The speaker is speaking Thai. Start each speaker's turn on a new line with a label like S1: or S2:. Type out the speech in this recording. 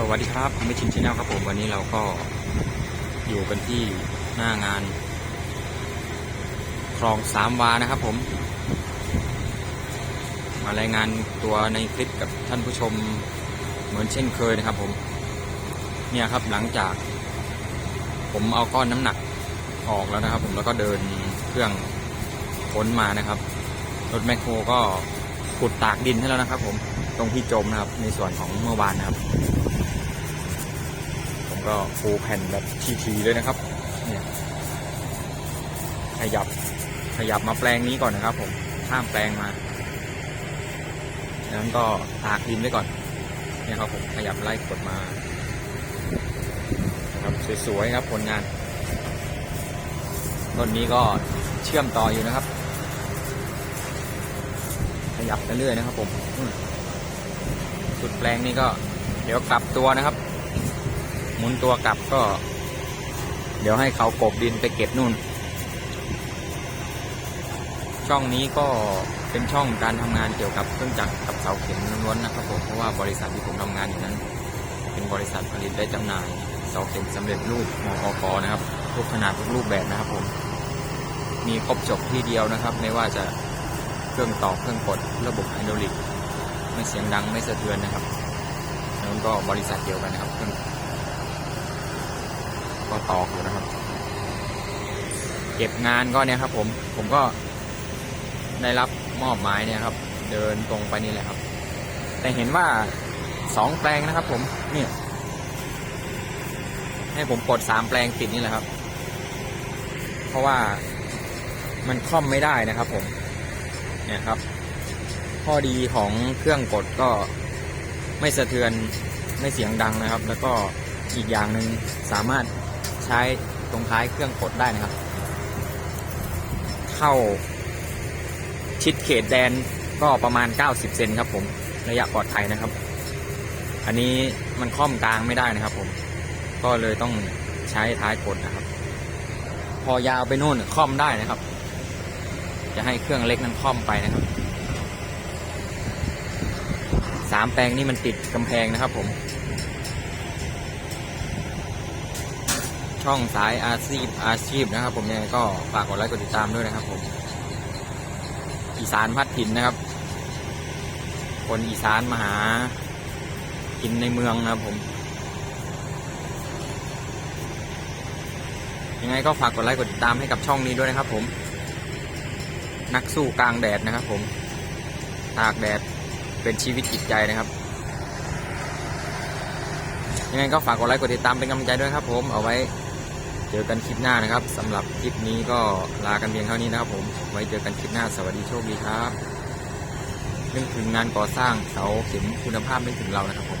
S1: สวัสดีครับผมไม่ชินชแนลครับผมวันนี้เราก็อยู่กันที่หน้างาน คลองสามวานะครับผม มารายงานตัวในคลิปกับท่านผู้ชมเหมือนเช่นเคยนะครับผม เนี่ยครับหลังจาก ผมเอาก้อนน้ำหนักออกแล้วนะครับ ผมแล้วก็เดินเครื่องขนมานะครับรถแมคโครก็ขุดตากดินให้แล้วนะครับ ผมตรงที่จมนะครับ ในส่วนของเมื่อวานนะครับ ก็ปูแผ่นแบบทีๆเลยนะครับเนี่ยขยับขยับมาแปลงนี้ก่อนนะครับ ผมข้ามแปลงมาจากนั้นก็ตากดินไว้ก่อนเนี่ยครับผมขยับไล่กดมานะครับสวยๆครับผลงานต้นนี้ก็เชื่อมต่ออยู่นะครับ ขยับเรื่อยนะครับผมสุดแปลงนี้ก็เดี๋ยวกลับตัวนะครับ หมุนตัวกลับก็ เดี๋ยวให้เขากบดินไปเก็บนู่น ช่องนี้ก็เป็นช่องการทำงานเกี่ยวกับเครื่องจักรกับเสาเข็มล้วนๆนะครับผมเพราะว่าบริษัทที่ผมทำงานอยู่นั้น เป็นบริษัทผลิตและจำหน่ายเสาเข็มสำเร็จรูปมอกกนะครับทุกขนาดทุกรูปแบบนะครับผมมีครบจบที่เดียวนะครับ ไม่ว่าจะเครื่องต่อเครื่องกดระบบไฮดรอลิก ไม่เสียงดังไม่สะเทือนนะครับแล้วก็บริษัทเดียวกันนะครับเครื่อง ก็ตอกอยู่นะครับ เก็บงานก็เนี่ยครับ ผม ผมก็ได้รับมอบหมายเนี่ยครับ เดินตรงไปนี่แหละครับ แต่เห็นว่าสองแปลงนะครับ ผมเนี่ยให้ผมกดสามแปลงติดนี่แหละครับ เพราะว่ามันคล่อมไม่ได้นะครับผม เนี่ยครับ ข้อดีของเครื่องกดก็ไม่สะเทือนไม่เสียงดังนะครับ แล้วก็อีกอย่างหนึ่งสามารถ ใช้ตรงท้ายเครื่องกดได้นะครับ เข้าชิดเขตแดนก็ประมาณ 90 เซนครับผม ระยะปลอดภัยนะครับ อันนี้มันค่อมกลางไม่ได้นะครับผม ก็เลยต้องใช้ท้ายกดนะครับ พอยาวไปโน่นค่อมได้นะครับ จะให้เครื่องเล็กนั้นค่อมไปนะครับ สามแปลงนี่มันติดกำแพงนะครับผม ช่องสายอาชีพอาชีพนะครับ ผมยังไงก็ฝากกดไลค์กดติดตามด้วยนะครับ ผมอีสานพัดถิ่นนะครับ คนอีสานมาหากินในเมืองนะครับผม ยังไงก็ฝากกดไลค์กดติดตามให้กับช่องนี้ด้วยนะครับ ผม นักสู้กลางแดดนะครับ ผมตากแดดเป็นชีวิตจิตใจนะครับยังไงก็ฝากกดไลค์กดติดตามเป็นกำลังใจด้วยครับผมเอาไว้ จอกันคลิปหน้านะครับสำหรับคลิปนี้ก็ลากันเพียงเท่านี้นะครับผมไว้เจอกันคลิปหน้าสวัสดีโชคดีครับนึกถึงงานก่อสร้างเสาเข็มคุณภาพนึกถึงเรานะครับผม